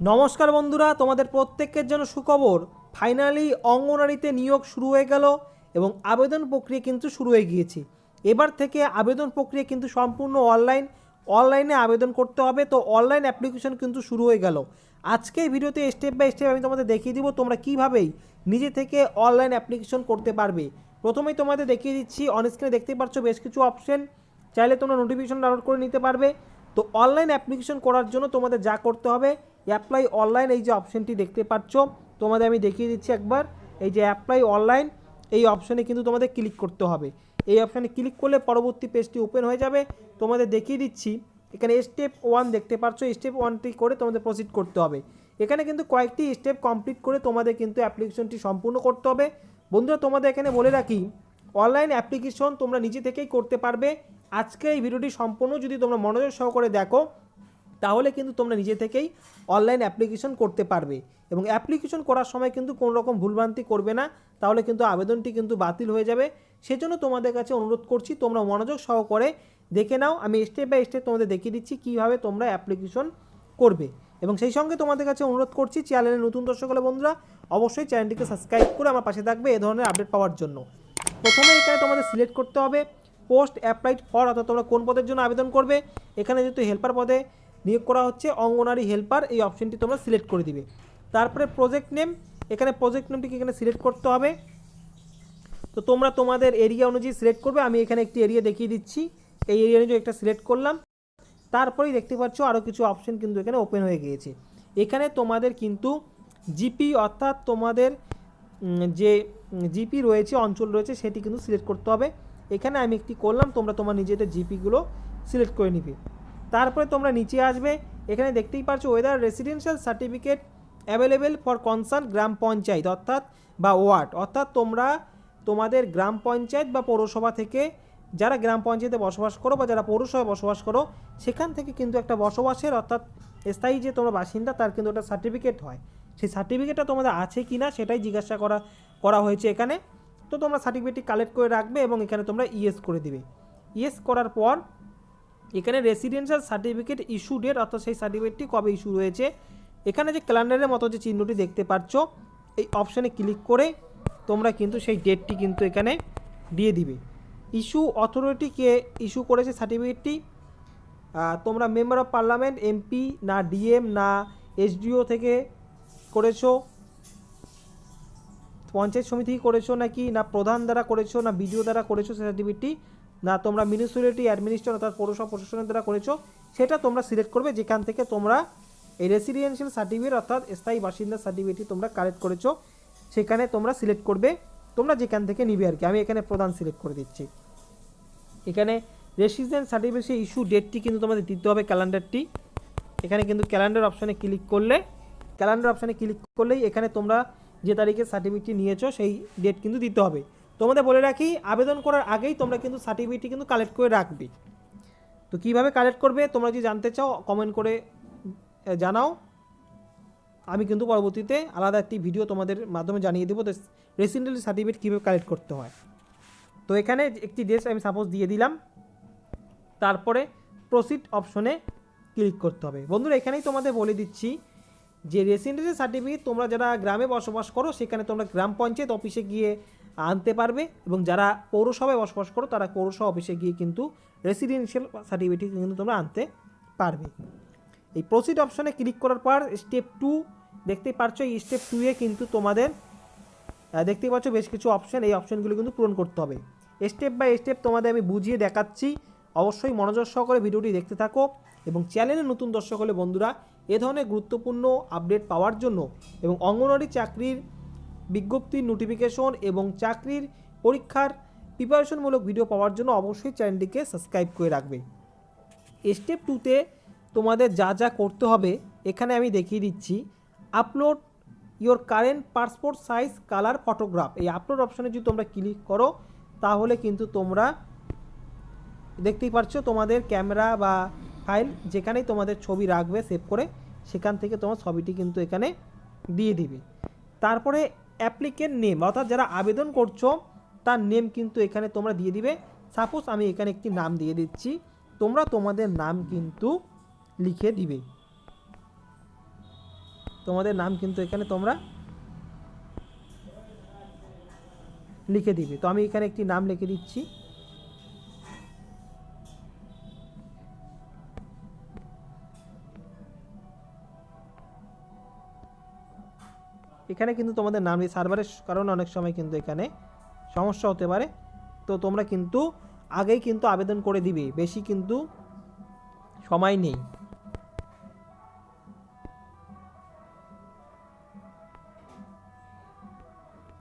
নমস্কার বন্ধুরা, তোমাদের প্রত্যেকের জন্য সুখবর। ফাইনালি অঙ্গনারীতে নিয়োগ শুরু হয়ে গেল এবং আবেদন প্রক্রিয়া কিন্তু শুরু হয়ে গিয়েছে। এবার থেকে আবেদন প্রক্রিয়া কিন্তু সম্পূর্ণ অনলাইন অনলাইনে আবেদন করতে হবে। তো অনলাইন অ্যাপ্লিকেশন কিন্তু শুরু হয়ে গেল। আজকে ভিডিওতে স্টেপ বাই স্টেপ আমি তোমাদের দেখিয়ে দিব তোমরা কীভাবেই নিজে থেকে অনলাইন অ্যাপ্লিকেশন করতে পারবে। প্রথমেই তোমাদের দেখিয়ে দিচ্ছি অনস্ক্রিনে দেখতেই পাচ্ছ বেশ কিছু অপশন চাইলে তোমরা নোটিফিকেশন ডাউনলোড করে নিতে পারবে। তো অনলাইন অ্যাপ্লিকেশন করার জন্য তোমাদের যা করতে হবে অ্যাপ্লাই অনলাইন এই যে অপশনটি দেখতে পাচ্ছ, তোমাদের আমি দেখিয়ে দিচ্ছি একবার। এই যে অ্যাপ্লাই অনলাইন এই অপশনে কিন্তু তোমাদের ক্লিক করতে হবে। এই অপশানে ক্লিক করলে পরবর্তী পেজটি ওপেন হয়ে যাবে। তোমাদের দেখিয়ে দিচ্ছি, এখানে স্টেপ ওয়ান দেখতে পাচ্ছ স্টেপ ওয়ানটি করে তোমাদের প্রসিড করতে হবে। এখানে কিন্তু কয়েকটি স্টেপ কমপ্লিট করে তোমাদের কিন্তু অ্যাপ্লিকেশনটি সম্পূর্ণ করতে হবে। বন্ধুরা, তোমাদের এখানে বলে রাখি অনলাইন অ্যাপ্লিকেশন তোমরা নিজে থেকেই করতে পারবে। আজকে এই ভিডিওটি সম্পূর্ণ যদি তোমরা মনোযোগ সহকারে দেখো তাহলে কিন্তু তোমরা নিজে থেকেই অনলাইন অ্যাপ্লিকেশন করতে পারবে। এবং অ্যাপ্লিকেশন করার সময় কিন্তু কোনো রকম ভুলভ্রান্তি করবে না। তাহলে কিন্তু আবেদনটি কিন্তু বাতিল হয়ে যাবে। সেজন্য তোমাদের কাছে অনুরোধ করছি, তোমরা মনোযোগ সহকারে দেখে নাও। আমি স্টেপ বাই স্টেপ তোমাদের দেখিয়ে দিচ্ছি কীভাবে তোমরা অ্যাপ্লিকেশন করবে। এবং সেই সঙ্গে তোমাদের কাছে অনুরোধ করছি চ্যানেলের নতুন দর্শক হলে বন্ধুরা, অবশ্যই চ্যানেলটিকে সাবস্ক্রাইব করে আমার পাশে থাকবে এ ধরনের আপডেট পাওয়ার জন্য। প্রথমে এখানে তোমাদের সিলেক্ট করতে হবে পোস্ট অ্যাপ্লাইড ফর অর্থাৎ তোমরা কোন পদের জন্য আবেদন করবে। এখানে যেহেতু হেল্পার পদে নিয়োগ করা হচ্ছে অঙ্গনারী হেল্পার এই অপশনটি তোমরা সিলেক্ট করে দিবে। তারপরে প্রজেক্ট নেম এখানে প্রজেক্ট নেমটিকে এখানে সিলেক্ট করতে হবে। তো তোমরা তোমাদের এরিয়া অনুযায়ী সিলেক্ট করবে, আমি এখানে একটি এরিয়া দেখিয়ে দিচ্ছি। এই এরিয়া অনুযায়ী একটা সিলেক্ট করলাম। তারপরেই দেখতে পাচ্ছ আরও কিছু অপশন কিন্তু এখানে ওপেন হয়ে গিয়েছে। এখানে তোমাদের কিন্তু জিপি অর্থাৎ তোমাদের যে জিপি রয়েছে, অঞ্চল রয়েছে, সেটি কিন্তু সিলেক্ট করতে হবে। এখানে আমি একটি করলাম, তোমরা তোমার নিজেদের জিপিগুলো সিলেক্ট করে নিবে। তারপরে তোমরা নিচে আসবে। এখানে দেখতেই পাচ্ছ whether residential certificate available for concern gram panchayat অর্থাৎ বা ওয়ার্ড। অর্থাৎ তোমরা তোমাদের গ্রাম পঞ্চায়েত বা পৌরসভা থেকে যারা গ্রাম পঞ্চায়েতে বসবাস করো বা যারা পৌরসভায় বসবাস করো, সেখান থেকে কিন্তু একটা বসবাসের অর্থাৎ স্থায়ী যে তোমরা বাসিন্দা, তার কিন্তু একটা সার্টিফিকেট হয়। সেই সার্টিফিকেটটা তোমাদের আছে কি না সেটাই জিজ্ঞাসা করা করা হয়েছে এখানে। তো তোমরা সার্টিফিকেটটি কালেক্ট করে রাখবে এবং এখানে তোমরা ইয়েস করে দিবে। ইয়েস করার পর এখানে রেসিডেন্সিয়াল সার্টিফিকেট ইস্যু ডেট অর্থাৎ সেই সার্টিফিকেটটি কবে ইস্যু হয়েছে? এখানে যে ক্যালেন্ডারের মতো যে চিহ্নটি দেখতে পাচ্ছ, এই অপশানে ক্লিক করে তোমরা কিন্তু সেই ডেটটি কিন্তু এখানে দিয়ে দিবে। ইস্যু অথরিটি কে ইস্যু করেছে সার্টিফিকেটটি তোমরা মেম্বার অফ পার্লামেন্ট এমপি না ডিএম না এসডিও থেকে করেছ, পঞ্চায়েত সমিতি করেছ নাকি, না প্রধান দ্বারা করেছ, না বিডিও দ্বারা করেছ সার্টিফিকেটটি না তোমরা মিউনিসিপ্যালিটি অ্যাডমিনিস্ট্রেশন অর্থাৎ পৌরসভা প্রশাসনের দ্বারা করেছ, সেটা তোমরা সিলেক্ট করবে। যেখান থেকে তোমরা এই রেসিডেন্সিয়াল সার্টিফিকেট অর্থাৎ স্থায়ী বাসিন্দা সার্টিফিকেটটি তোমরা কালেক্ট করেছ, সেখানে তোমরা সিলেক্ট করবে। তোমরা যেখান থেকে নিবে আর কি। আমি এখানে প্রধান সিলেক্ট করে দিচ্ছি। এখানে রেসিডেন্ট সার্টিফিকেট ইস্যু ডেটটি কিন্তু তোমাদের দিতে হবে ক্যালেন্ডারটি এখানে কিন্তু ক্যালেন্ডার অপশানে ক্লিক করলে ক্যালেন্ডার অপশানে ক্লিক করলেই এখানে তোমরা যে তারিখে সার্টিফিকেটটি নিয়েছো, সেই ডেট কিন্তু দিতে হবে। তোমাদের বলে রাখি, আবেদন করার আগেই তোমরা কিন্তু সার্টিফিকেটটি কিন্তু কালেক্ট করে রাখবে। তো কীভাবে কালেক্ট করবে, তোমরা যদি জানতে চাও কমেন্ট করে জানাও। আমি কিন্তু পরবর্তীতে আলাদা একটি ভিডিও তোমাদের মাধ্যমে জানিয়ে দেবো তো রেসিডেন্টাল সার্টিফিকেট কীভাবে কালেক্ট করতে হয়। তো এখানে একটি ড্রেস আমি সাপোজ দিয়ে দিলাম। তারপরে প্রসিড অপশনে ক্লিক করতে হবে। বন্ধুরা, এখানেই তোমাদের বলে দিচ্ছি যে রেসিডেন্সি সার্টিফিকেট তোমরা যারা গ্রামে বসবাস করো, সেখানে তোমরা গ্রাম পঞ্চায়েত অফিসে গিয়ে আনতে পারবে এবং যারা পৌরসভায় বসবাস করো, তারা পৌরসভা অফিসে গিয়ে কিন্তু রেসিডেন্সিয়াল সার্টিফিকেট কিন্তু তোমরা আনতে পারবে। এই প্রসিড অপশনে ক্লিক করার পর স্টেপ টু দেখতেই পারছ, এই স্টেপ টুয়ে কিন্তু তোমাদের দেখতে পাচ্ছ বেশ কিছু অপশন এই অপশনগুলো কিন্তু পূরণ করতে হবে। স্টেপ বাই স্টেপ তোমাদের আমি বুঝিয়ে দেখাচ্ছি। অবশ্যই মনোযোগ সহকারে ভিডিওটি দেখতে থাকো এবং চ্যানেলে নতুন দর্শক হলে বন্ধুরা এ ধরনের গুরুত্বপূর্ণ আপডেট পাওয়ার জন্য এবং অঙ্গনওয়াড়ি চাকরির বিজ্ঞপ্তির নোটিফিকেশন এবং চাকরির পরীক্ষার প্রিপারেশনমূলক ভিডিও পাওয়ার জন্য অবশ্যই চ্যানেলটিকে সাবস্ক্রাইব করে রাখবে। স্টেপ টুতে তোমাদের যা যা করতে হবে, এখানে আমি দেখিয়ে দিচ্ছি। Upload your current passport size colour photograph এই আপলোড অপশানে যদি তোমরা ক্লিক করো, তাহলে কিন্তু তোমরা দেখতেই পারছ তোমাদের ক্যামেরা বা ফাইল যেখানেই তোমাদের ছবি রাখবে সেভ করে সেখান থেকে তোমার ছবিটি কিন্তু এখানে দিয়ে দিবে। তারপরে অ্যাপ্লিকেন্ট নেম, অর্থাৎ যারা আবেদন করছ, তার নেম কিন্তু এখানে তোমরা দিয়ে দিবে। সাপোজ আমি এখানে একটি নাম দিয়ে দিচ্ছি, তোমরা তোমাদের নাম কিন্তু লিখে দিবে। তোমাদের নাম কিন্তু এখানে তোমরা লিখে দিবে। তো আমি এখানে একটি নাম লিখে দিচ্ছি। এখানে কিন্তু তোমাদের নাম সার্ভারের কারণে অনেক সময় কিন্তু এখানে সমস্যা হতে পারে। তো তোমরা কিন্তু আগেই কিন্তু আবেদন করে দিবে, বেশি কিন্তু সময় নেই।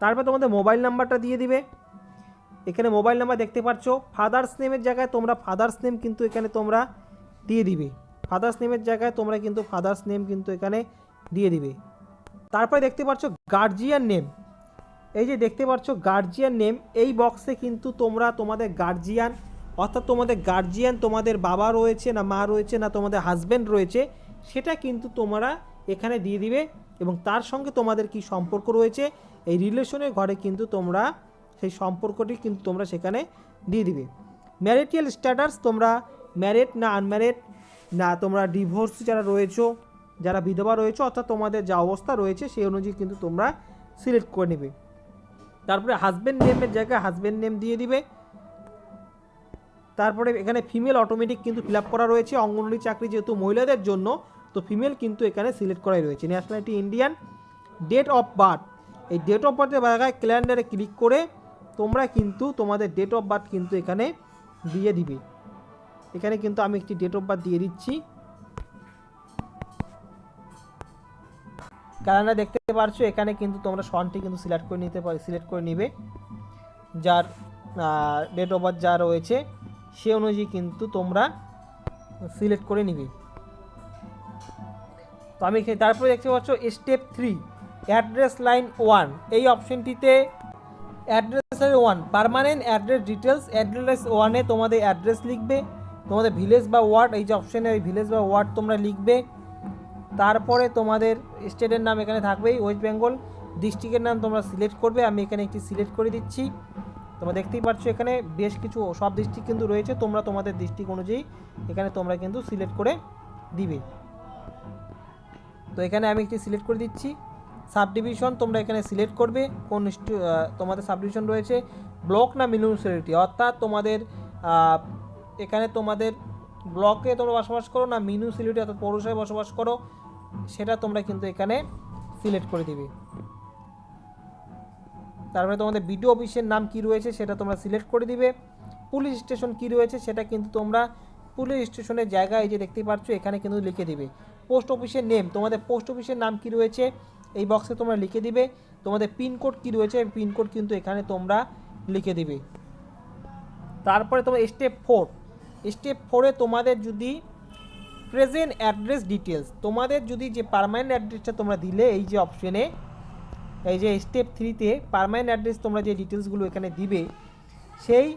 তারপর তোমাদের মোবাইল নাম্বারটা দিয়ে দিবে। এখানে মোবাইল নাম্বার দেখতে পাচ্ছ ফাদার্স নেমের জায়গায় তোমরা ফাদার্স নেম কিন্তু এখানে তোমরা দিয়ে দিবে। ফাদার্স নেমের জায়গায় তোমরা কিন্তু ফাদার্স নেম কিন্তু এখানে দিয়ে দিবে। তারপরে দেখতে পাচ্ছ গার্জিয়ান নেম এই যে দেখতে পাচ্ছ গার্জিয়ান নেম এই বক্সে কিন্তু তোমরা তোমাদের গার্জিয়ান অর্থাৎ তোমাদের গার্জিয়ান তোমাদের বাবা রয়েছে না মা রয়েছে না তোমাদের হাজব্যান্ড রয়েছে, সেটা কিন্তু তোমরা এখানে দিয়ে দিবে এবং তার সঙ্গে তোমাদের কি সম্পর্ক রয়েছে, এই রিলেশনের ঘরে কিন্তু তোমরা সেই সম্পর্কটি কিন্তু তোমরা সেখানে দিয়ে দিবে। ম্যারিটিয়াল স্ট্যাটাস তোমরা ম্যারেড না আনম্যারেড না তোমরা ডিভোর্স যারা রয়েছো যারা বিধবা রয়েছে, অর্থাৎ তোমাদের যা অবস্থা রয়েছে, সেই অনুযায়ী কিন্তু তোমরা সিলেক্ট করে নেবে। তারপরে হাজব্যান্ড নেমের জায়গায় হাজব্যান্ড নেম দিয়ে দিবে। তারপরে এখানে ফিমেল অটোমেটিক কিন্তু ফিল করা রয়েছে। অঙ্গনওয়াড়ি চাকরি যেহেতু মহিলাদের জন্য, তো ফিমেল কিন্তু এখানে সিলেক্ট করাই রয়েছে। Nationality Indian date of birth এই ডেট অফ বার্থের জায়গায় ক্যালেন্ডারে ক্লিক করে তোমরা কিন্তু তোমাদের ডেট অফ বার্থ কিন্তু এখানে দিয়ে দিবে। এখানে কিন্তু আমি একটি ডেট অফ বার্থ দিয়ে দিচ্ছি। ক্যালেন্ডার দেখতে পারছ, এখানে কিন্তু তোমরা সনটি কিন্তু সিলেক্ট করে নিতে পারি সিলেক্ট করে নিবে। যার ডেট অফ বার্থ যা রয়েছে, সে অনুযায়ী কিন্তু তোমরা সিলেক্ট করে নিবে। তো আমি তারপরে দেখতে পাচ্ছ step three address line one এই অপশনটিতে address one permanent address details address ওয়ানে তোমাদের অ্যাড্রেস লিখবে। তোমাদের ভিলেজ বা ওয়ার্ড এই যে অপশানে ওই ভিলেজ বা ওয়ার্ড তোমরা লিখবে। তারপরে তোমাদের স্টেটের নাম এখানে থাকবেই ওয়েস্ট বেঙ্গল ডিস্ট্রিক্টের নাম তোমরা সিলেক্ট করবে, আমি এখানে একটি সিলেক্ট করে দিচ্ছি। তোমরা দেখতেই পাচ্ছ এখানে বেশ কিছু সব ডিস্ট্রিক্ট কিন্তু রয়েছে, তোমরা তোমাদের ডিস্ট্রিক্ট অনুযায়ী এখানে তোমরা কিন্তু সিলেক্ট করে দিবে। তো এখানে আমি একটি সিলেক্ট করে দিচ্ছি। সাব ডিভিশন তোমরা এখানে সিলেক্ট করবে, কোন তোমাদের সাব ডিভিশন রয়েছে ব্লক না মিউনিসিপ্যালিটি অর্থাৎ তোমাদের এখানে তোমাদের ব্লকে তোমরা বসবাস করো না মিউনিসিপ্যালিটি অর্থাৎ পৌরসভায় বসবাস করো। সেটা তোমরা কিন্তু এখানে সিলেক্ট করে দিবে। তারপরে তোমাদের বিডিও অফিসের নাম কি রয়েছে সেটা তোমরা সিলেক্ট করে দিবে। পুলিশ স্টেশন কি রয়েছে সেটা কিন্তু তোমরা পুলিশ স্টেশনের জায়গায় যে দেখতে পাচ্ছ, এখানে কিন্তু লিখে দিবে। পোস্ট অফিসের নেম তোমাদের পোস্ট অফিসের নাম কি রয়েছে এই বক্সে তোমরা লিখে দিবে। তোমাদের পিনকোড কি রয়েছে পিনকোড কিন্তু এখানে তোমরা লিখে দিবে। তারপরে তোমার স্টেপ ফোর স্টেপ ফোরে তোমাদের যদি প্রেজেন্ট অ্যাড্রেস ডিটেলস তোমাদের যদি যে পারমানেন্ট অ্যাড্রেসটা তোমরা দিলে, এই যে অপশনে এই যে স্টেপ থ্রিতে পারমানেন্ট অ্যাড্রেস তোমরা যে ডিটেলসগুলো এখানে দিবে, সেই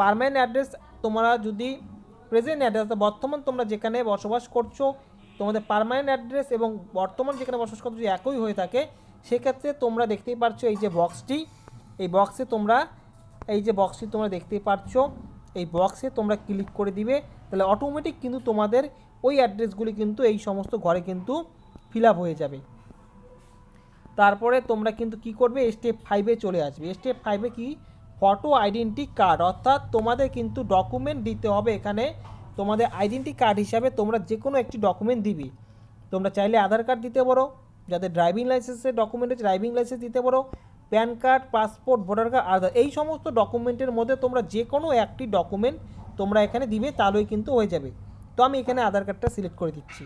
পারমানেন্ট অ্যাড্রেস তোমরা যদি প্রেজেন্ট অ্যাড্রেস বর্তমান তোমরা যেখানে বসবাস করছ, তোমাদের পারমানেন্ট অ্যাড্রেস এবং বর্তমান যেখানে বসবাস করছ যদি একই হয়ে থাকে, সেক্ষেত্রে তোমরা দেখতেই পারছ এই যে বক্সটি এই বক্সে তোমরা, এই যে বক্সটি তোমরা দেখতেই পারছ। এই বক্সে তোমরা ক্লিক করে দিবে, তাহলে অটোমেটিক কিন্তু তোমাদের ওই অ্যাড্রেসগুলি কিন্তু এই সমস্ত ঘরে কিন্তু ফিল হয়ে যাবে। তারপরে তোমরা কিন্তু কি করবে স্টেপ ফাইভে চলে আসবে। স্টেপ ফাইভে কি? ফটো আইডেন্টি কার্ড অর্থাৎ তোমাদের কিন্তু ডকুমেন্ট দিতে হবে এখানে। তোমাদের আইডেন্টি কার্ড হিসাবে তোমরা যে কোনো একটি ডকুমেন্ট দিবি। তোমরা চাইলে আধার কার্ড দিতে পারো যাদের ড্রাইভিং লাইসেন্সের ডকুমেন্ট আছে ড্রাইভিং লাইসেন্স দিতে পারো। PAN card, passport, voter card, Aadhaar, এই সমস্ত ডকুমেন্টের মধ্যে তোমরা যে কোনো একটি ডকুমেন্ট তোমরা এখানে দিবে, তাহলেই কিন্তু হয়ে যাবে। তো আমি এখানে আধার কার্ডটা সিলেক্ট করে দিচ্ছি।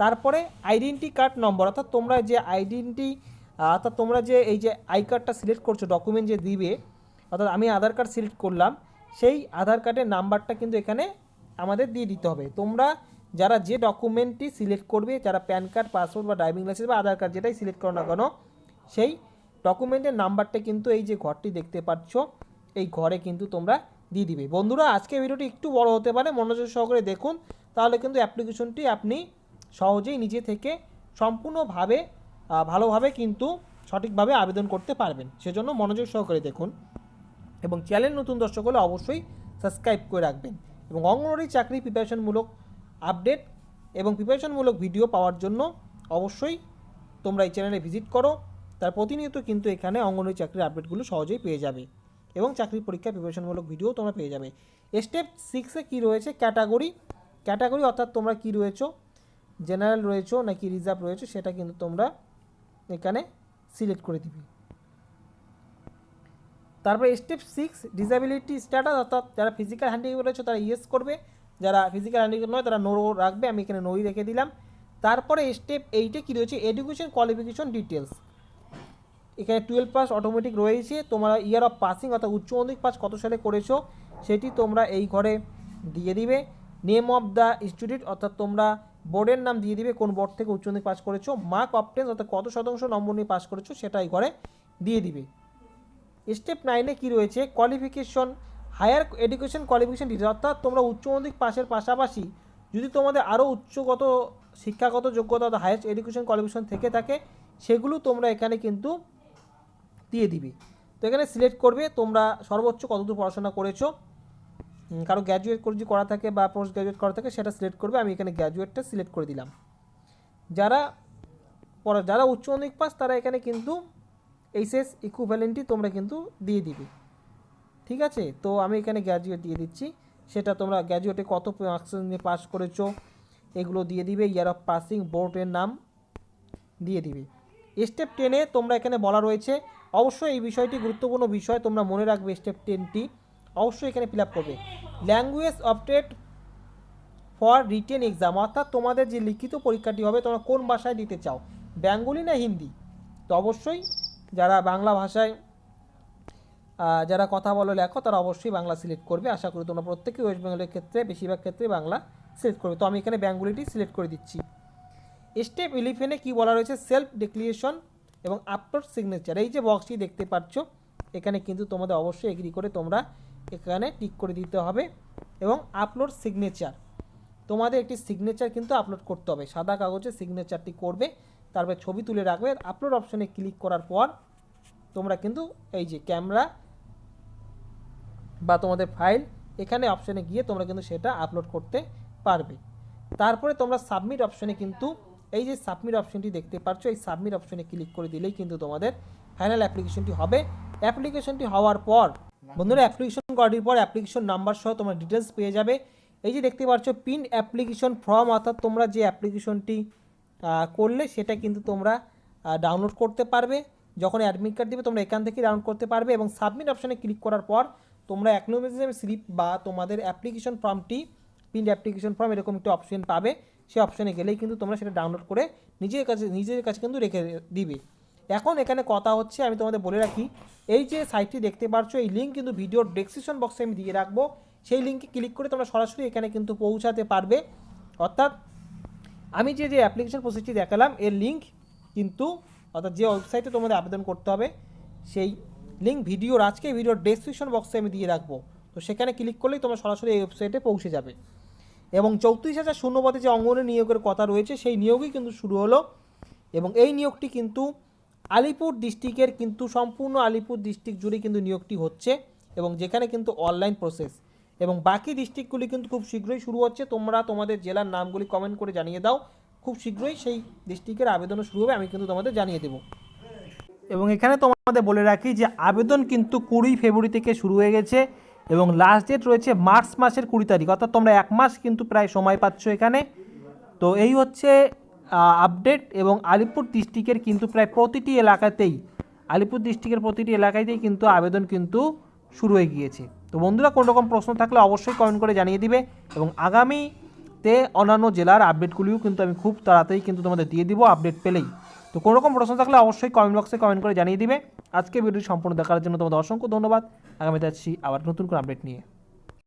তারপরে আইডেন্টি কার্ড নম্বর, অর্থাৎ তোমরা যে আইডেন্টি অর্থাৎ তোমরা যে এই যে আই কার্ডটা সিলেক্ট করছ, ডকুমেন্ট যে দিবে, অর্থাৎ আমি আধার কার্ড সিলেক্ট করলাম, সেই আধার কার্ডের নাম্বারটা কিন্তু এখানে আমাদের দিয়ে দিতে হবে। তোমরা যারা যে ডকুমেন্টটি সিলেক্ট করবে, যারা প্যান কার্ড, পাসপোর্ট বা ড্রাইভিং লাইসেন্স বা আধার কার্ড যেটাই সিলেক্ট করো না কেন, সেই ডকুমেন্টের নাম্বারটা কিন্তু এই যে ঘরটি দেখতে পাচ্ছ, এই ঘরে কিন্তু তোমরা দিয়ে দিবে। বন্ধুরা, আজকে ভিডিওটি একটু বড় হতে পারে, মনোযোগ সহকারে দেখুন। তাহলে কিন্তু অ্যাপ্লিকেশনটি আপনি সহজেই নিজে থেকে সম্পূর্ণভাবে ভালোভাবে কিন্তু সঠিকভাবে আবেদন করতে পারবেন। সেজন্য মনোযোগ সহকারে দেখুন। এবং চ্যানেল নতুন দর্শক হলে অবশ্যই সাবস্ক্রাইব করে রাখবেন। এবং অঙ্গনওয়াড়ি চাকরি প্রিপারেশনমূলক আপডেট এবং প্রিপারেশনমূলক ভিডিও পাওয়ার জন্য অবশ্যই তোমরা এই চ্যানেলে ভিজিট করো। তার প্রতিনিয়ত কিন্তু এখানে অঙ্গনওয়াড়ি চাকরির আপডেটগুলো সহজেই পেয়ে যাবে এবং চাকরির পরীক্ষা প্রিপারেশনমূলক ভিডিও তোমরা পেয়ে যাবে। স্টেপ সিক্সে কী রয়েছে? ক্যাটাগরি ক্যাটাগরি অর্থাৎ তোমরা কী রয়েছো? জেনারেল রয়েছো নাকি রিজার্ভ রয়েছে সেটা কিন্তু তোমরা এখানে সিলেক্ট করে দিবে। তারপরে স্টেপ সিক্স ডিসেবিলিটি স্ট্যাটাস অর্থাৎ যারা ফিজিক্যাল হ্যান্ডিক্যাপ রয়েছে তারা ইয়েস করবে। যারা ফিজিক্যাল হ্যান্ডিক্যাপ নয় তারা নো রাখবে। আমি এখানে নই রেখে দিলাম। তারপরে স্টেপ এইটে কী রয়েছে? এডুকেশন কোয়ালিফিকেশন ডিটেলস এখানে টুয়েলভ পাস অটোমেটিক রয়েছে। তোমরা ইয়ার অফ পাসিং অর্থাৎ উচ্চ মাধ্যমিক পাস কত সালে করেছ, সেটি তোমরা এই ঘরে দিয়ে দিবে। নেম অফ দ্য ইনস্টিটিউট অর্থাৎ তোমরা বোর্ডের নাম দিয়ে দিবে, কোন বোর্ড থেকে উচ্চ মাধ্যমিক পাস করেছ। মার্ক অপটেন্স অর্থাৎ কত শতাংশ নম্বর নিয়ে পাস করেছ, সেটা এই ঘরে দিয়ে দিবে। স্টেপ নাইনে কি রয়েছে? Qualification higher education qualification details অর্থাৎ তোমরা উচ্চ মাধ্যমিক পাশের পাশাপাশি যদি তোমাদের আরও উচ্চগত, শিক্ষাগত যোগ্যতা অর্থাৎ হায়ার এডুকেশন কোয়ালিফিকেশন থেকে থাকে, সেগুলো তোমরা এখানে কিন্তু দিয়ে দিবে। তো এখানে সিলেক্ট করবে, তোমরা সর্বোচ্চ কতদূর পড়াশোনা করেছ কারও গ্র্যাজুয়েট করে যদি করা থাকে বা পোস্ট গ্র্যাজুয়েট করা থাকে, সেটা সিলেক্ট করবে, আমি এখানে গ্র্যাজুয়েটটা সিলেক্ট করে দিলাম। যারা পড়া, যারা উচ্চ মাধ্যমিক পাস তারা এখানে কিন্তু এইচএস ইকুভ্যালেন্টই তোমরা কিন্তু দিয়ে দিবে। ঠিক আছে? তো আমি এখানে গ্র্যাজুয়েট দিয়ে দিচ্ছি। সেটা তোমরা গ্র্যাজুয়েটে কত মার্কস নিয়ে পাস করেছ, এগুলো দিয়ে দিবে ইয়ার অফ পাসিং বোর্ডের নাম দিয়ে দিবে। স্টেপ টেনে তোমরা এখানে বলা রয়েছে অবশ্যই এই বিষয়টি গুরুত্বপূর্ণ বিষয়, তোমরা মনে রাখবে স্টেপ টেনটি অবশ্যই এখানে ফিল আপ করবে। Language opted for written exam অর্থাৎ তোমাদের যে লিখিত পরীক্ষাটি হবে, তোমরা কোন ভাষায় দিতে চাও? বেঙ্গলি না হিন্দি? তো অবশ্যই যারা বাংলা ভাষায় যারা কথা বলো, লেখো, তারা অবশ্যই বাংলা সিলেক্ট করবে। আশা করি তোমরা প্রত্যেকে ওয়েস্ট বেঙ্গলের ক্ষেত্রে, বেশিরভাগ ক্ষেত্রে বাংলা সিলেক্ট করবে। তো আমি এখানে বেঙ্গলিটি সিলেক্ট করে দিচ্ছি। স্টেপ ইলেভেনে কি বলা রয়েছে? সেলফ ডিক্লিয়েশন এবং আপলোড সিগনেচার এই যে বক্সটি দেখতে পাচ্ছ, এখানে কিন্তু তোমাদের অবশ্যই এগ্রি করে তোমরা এখানে টিক করে দিতে হবে এবং আপলোড সিগনেচার তোমাদের একটি সিগনেচার কিন্তু আপলোড করতে হবে। সাদা কাগজে সিগনেচারটি করবে, তারপরে ছবি তুলে রাখবে আপলোড অপশনে ক্লিক করার পর তোমরা কিন্তু এই যে ক্যামেরা বা তোমাদের ফাইল এখানে অপশনে গিয়ে তোমরা কিন্তু সেটা আপলোড করতে পারবে। তারপরে তোমরা সাবমিট অপশনে কিন্তু এই যে সাবমিট অপশনটি দেখতে পাচ্ছ এই সাবমিট অপশনে ক্লিক করে দিলেই কিন্তু তোমাদের ফাইনাল অ্যাপ্লিকেশনটি হবে। অ্যাপ্লিকেশনটি হওয়ার পর, বন্ধুরা অ্যাপ্লিকেশন করার পর অ্যাপ্লিকেশন নাম্বার সহ তোমরা ডিটেলস পেয়ে যাবে। এই যে দেখতে পাচ্ছ পিন অ্যাপ্লিকেশন ফর্ম অর্থাৎ তোমরা যে অ্যাপ্লিকেশনটি করলে সেটা কিন্তু তোমরা ডাউনলোড করতে পারবে। যখন অ্যাডমিট কার্ড দিবে, তোমরা এখান থেকে ডাউনলোড করতে পারবে এবং সাবমিট অপশানে ক্লিক করার পর তোমরা অ্যাকনোমেজেম স্লিপ বা তোমাদের অ্যাপ্লিকেশন ফর্মটি প্রিন্ট অ্যাপ্লিকেশন ফর্ম এরকম একটি অপশন পাবে। সেই অপশনে গেলেই কিন্তু তোমরা সেটা ডাউনলোড করে নিজের কাছে নিজের কাছে কিন্তু রেখে দিবে। এখন এখানে কথা হচ্ছে, আমি তোমাদের বলে রাখি, এই যে সাইটটি দেখতে পাচ্ছ এই লিঙ্ক কিন্তু ভিডিওর ডেসক্রিপশন বক্সে আমি দিয়ে রাখব। সেই লিঙ্কে ক্লিক করে তোমরা সরাসরি এখানে কিন্তু পৌঁছাতে পারবে। অর্থাৎ আমি যে যে অ্যাপ্লিকেশন প্রসেসটি দেখালাম, এর লিঙ্ক কিন্তু, অর্থাৎ যে ওয়েবসাইটে তোমাদের আবেদন করতে হবে, সেই লিঙ্ক ভিডিওর আজকে ভিডিওর ডেসক্রিপশন বক্সে আমি দিয়ে রাখব। তো সেখানে ক্লিক করলেই তোমরা সরাসরি এই ওয়েবসাইটে পৌঁছে যাবে। এবং চৌত্রিশ হাজার শূন্যপদে যে অঙ্গনের নিয়োগের কথা রয়েছে, সেই নিয়োগই কিন্তু শুরু হলো। এবং এই নিয়োগটি কিন্তু আলিপুর ডিস্ট্রিক্টের কিন্তু সম্পূর্ণ আলিপুর ডিস্ট্রিক্ট জুড়ে কিন্তু নিয়োগটি হচ্ছে এবং যেখানে কিন্তু অনলাইন প্রসেস এবং বাকি ডিস্ট্রিক্টগুলি কিন্তু খুব শীঘ্রই শুরু হচ্ছে। তোমরা তোমাদের জেলার নামগুলি কমেন্ট করে জানিয়ে দাও। খুব শীঘ্রই সেই ডিস্ট্রিক্টের আবেদনও শুরু হবে, আমি কিন্তু তোমাদের জানিয়ে দেবো। এবং এখানে তোমাদের বলে রাখি যে আবেদন কিন্তু কুড়ি ফেব্রুয়ারি থেকে শুরু হয়ে গেছে। এবং লাস্ট ডেট রয়েছে মার্চ মাসের কুড়ি তারিখ, অর্থাৎ তোমরা এক মাস কিন্তু প্রায় সময় পাচ্ছ এখানে। তো এই হচ্ছে আপডেট এবং আলিপুর ডিস্ট্রিক্টের কিন্তু প্রায় প্রতিটি এলাকাতেই, আলিপুর ডিস্ট্রিক্টের প্রতিটি এলাকাতেই কিন্তু আবেদন কিন্তু শুরু হয়ে গিয়েছে। তো বন্ধুরা, কোনো রকম প্রশ্ন থাকলে অবশ্যই কমেন্ট করে জানিয়ে দিবে এবং আগামীতে অন্যান্য জেলার আপডেটগুলিও কিন্তু আমি খুব তাড়াতাড়ি কিন্তু তোমাদের দিয়ে দিব আপডেট পেলেই। তো কোনো রকম প্রশ্ন থাকলে অবশ্যই কমেন্ট বক্সে কমেন্ট করে জানিয়ে দিবে। আজকে ভিডিওটি সম্পূর্ণ দেখার জন্য তোমাদের অসংখ্য ধন্যবাদ। আগামীতে আসছি আবার নতুন করে আপডেট নিয়ে।